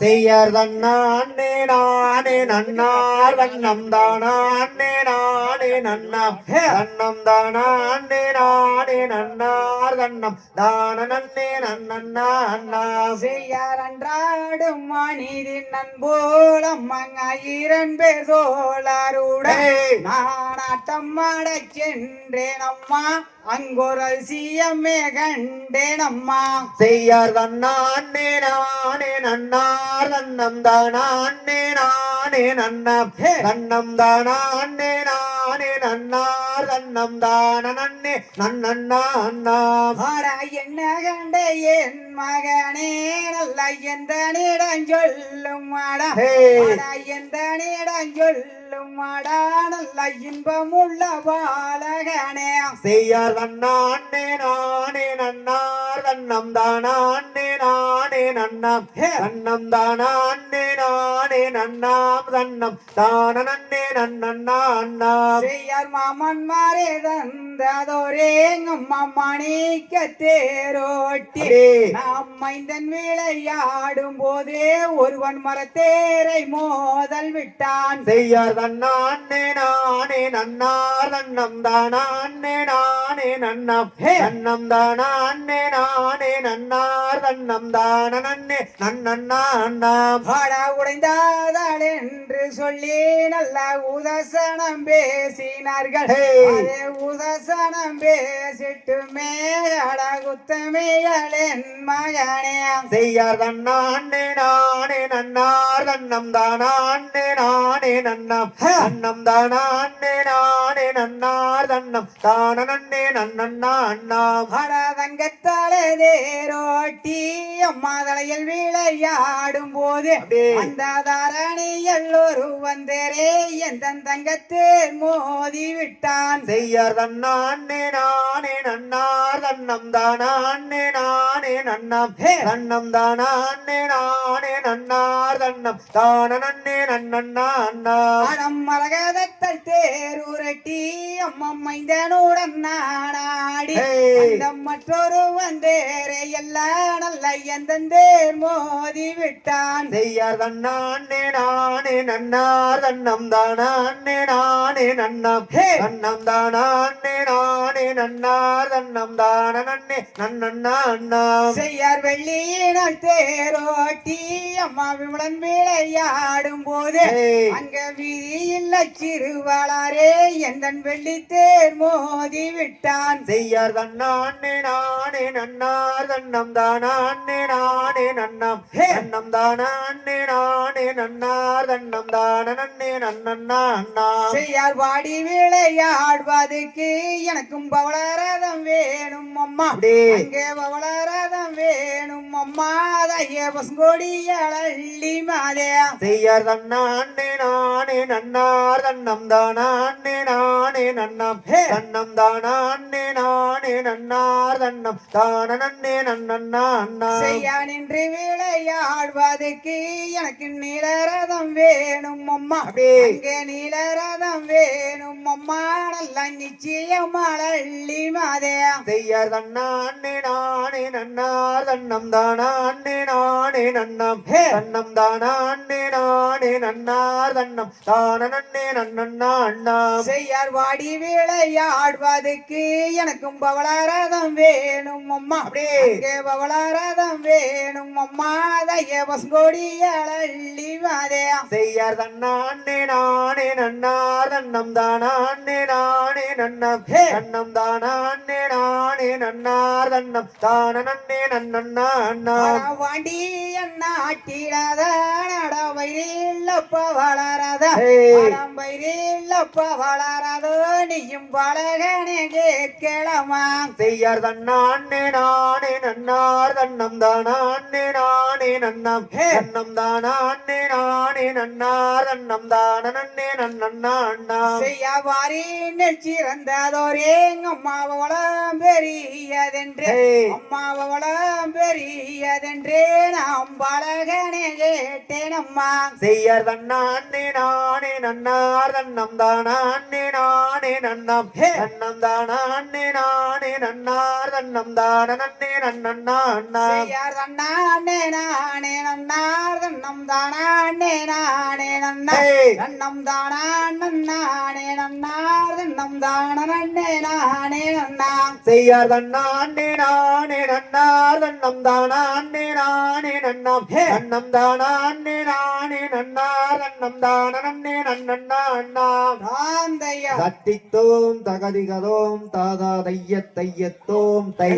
செய்யார் தன்னானே நானே நன்னார் வண்ணம் தானே நானே நன்னாம் தன்னம் தானே நானே நன்னார் தன்னம் தான நன்னே நன்னன்னா அண்ணா செய்யார் அன்றாடும் மனிதி நண்போலம் மங்காயிரன் பேர் சோழருடன் நானாட்டம் ஆடச் சென்றேன் அம்மா. அங்கொரு சியமே கண்டேன் அம்மா. செய்யார் தன்னானே நானே நன்னார் தன்னம் தானே நானே நன்னம். தன்னம் தானே நானே நன்னார் தன்னம் தான நன்னே நன்னன்னா அண்ணா. ஆடா என்ன கண்ட என் மகனே? நல்ல எந்த நிடம் சொல்லும் மாடா எந்த நிடம் சொல்லும் மாடா நல்ல இன்பமுள்ள பாலகனே. செய்யார் தன்னானே நானே நன்னார் தன்னம் தானே நானே நன்னம். தன்னம் தானே நானே நன்னாம் தன்னம் தான நன்னே நன்னன்னா அண்ணா செய்யார் மாமன் மாறே தந்ததோரே அம்மா மாணிக்க தேரோட்டி அடே. நாம் மைந்தன் விளையாடும் போதே ஒருவன் மரத்தேரை மோதல் விட்டான். செய்யார் தன்னானே நானே நன்னார் தன்னம் தானே நானே நன்னம். தன்னம் தானே நானே நன்னார் தன்னம் தான நன்னே நன்னன்னா அண்ணாம் பாடா உடைந்தாதாள் என்று சொல்லி நல்ல உதசனம் பேசினார்கள். அதே உதசனம் பேசிட்டு மேல குத்தமைகள் என் மகனே. செய்யார் தன்னானே நானே நன்னார் தன்னம் தானே நானே நன்னம். தன்னம் தானே நானே நன்னார் தன்னம் தான நன்னே நன்னன்னா அண்ணாம் தங்கத்தாலே தேரோட்டி அம்மா தலையில் விளையாடும் போது. அந்த தாரணி எல்லோரும் வந்தேரே எந்த தங்கத்தேர் மோதி விட்டான். செய்யார் தன்னானே நானே நன்னார். தன்னம் தானே நானே நன்னம். தன்னம் தானே நானே நன்னார். தன்னம் தான நன்னே நன்னன்னா அண்ணாம் அடம் மரகதத்தல் தேருரட்டி அம்மம்மைந்தனுடன் நாடாடி மற்றொரு வந்தேரே எல்லாம் நல்ல எந்தேர் மோதி விட்டான். செய்யார் தன்னானே நானே நன்னார் தன்னம் தானே நானே நன்னம். தன்னம் தானே நானே நன்னார் தன்னம் தான நன்னே நன்னன்னா அண்ணாம் செய்யார் வெள்ளியினால் தேரோட்டி அம்மா விமலன் விளையாடும் போது. அங்க வீதியில் சிறுவளாரே எந்தன் வெள்ளி தேர் மோதி விட்டான். செய்யார் தன்னானே நானே நன்னார் தன்னம் தானே நானே நன்னம். தன்னம் தானே நானே நன்னார் தன்னம் தான நன்னே நன்னன்னா அண்ணாம் செய்யார் வாடி விளையாடுவதற்கு எனக்கும் பவளரதம் வேணும் அம்மா. அங்கே பவளரதம் வேணும். அம்மா அதைய பசுங்கொடிய அள்ளி மாதே செய்யார் தன்னானே நானே நன்னார் தன்னம் தானே நானே நன்னம். தன்னம் தானே நானே நன்னார் தன்னம். தான நன்னே நன்னன்னா அண்ணா. செய்யா நின்று விளையாடுவதற்கு எனக்கு நீலரதம் வேணும் அம்மா. அங்கே நீலரதம் வேணும் அம்மா. நல்ல நிச்சயம் அள்ளி மாதே. செய்யார் தன்னானே நானே நன்னார் தன்னம் தானே. நானே நன்னம். தன்னம் தானே நானே நன்னார் தன்னம் தான நன்னே நன்னன்னா அண்ணா செய்யார் வாடி விளையாடுவதற்கு எனக்கும் பவளரதம் வேணும் அம்மா. அப்படியே. பவளரதம் வேணும் அம்மா. அதைய பசுங்கொடிய அள்ளி மாதே செய்யார் தன்னானே நானே நன்னார் தன்னம் தானே நானே நன்னம். தன்னம் தானே நானே நன்னார் தன்னம். தான நன்னே நன்னன்னா அண்ணா. வாண்டி நாட்டிடாத நட வயிறில்லப்ப வளராத. ஹே. வயிறில்லப்ப வளராதோ நீயும் பழகனே கேட்கலாமா? செய்யார் தன்னானே நானே நன்னார் தன்னம் தானே நானே நன்னம். தன்னம் தானே நானே நன்னார் தன்னம் தான நன்னே நன்னண்ணா அண்ணா செய்யவாரி சிறந்ததோரே அம்மாவளம் பெரியதென்றே ஏய். அம்மாவளம் பெரியதென்றே நாம் பழகனே கேட்டேன் அம்மா செய்யர் தன்னானே நானே நன்னார் தன்னம் தானே நானே நன்னம். நன்னம் தானே நானே நன்னார் தன்னம் தான நன்னே நன்னண்ணா அண்ணா செய்யார் தன்னானே நானே நன்னார் தன்னம் தானே நானே நன்னா. நன்னம் தானான் நன்னானே நன்னார் தன்னம் தான நன்னே நானே நன்னா செய்யார் தன்னானே நானே நன்னார் தன்னம் தானே நானே நன்னம். நன்னம் தானே நானே நன்னார் தன்னம் தான நன்னே நன்னண்ணா அண்ணா ராந்தையா. தத்தித்தோம் தகதிகதோம் தாதா தைய தையத்தோம் தை.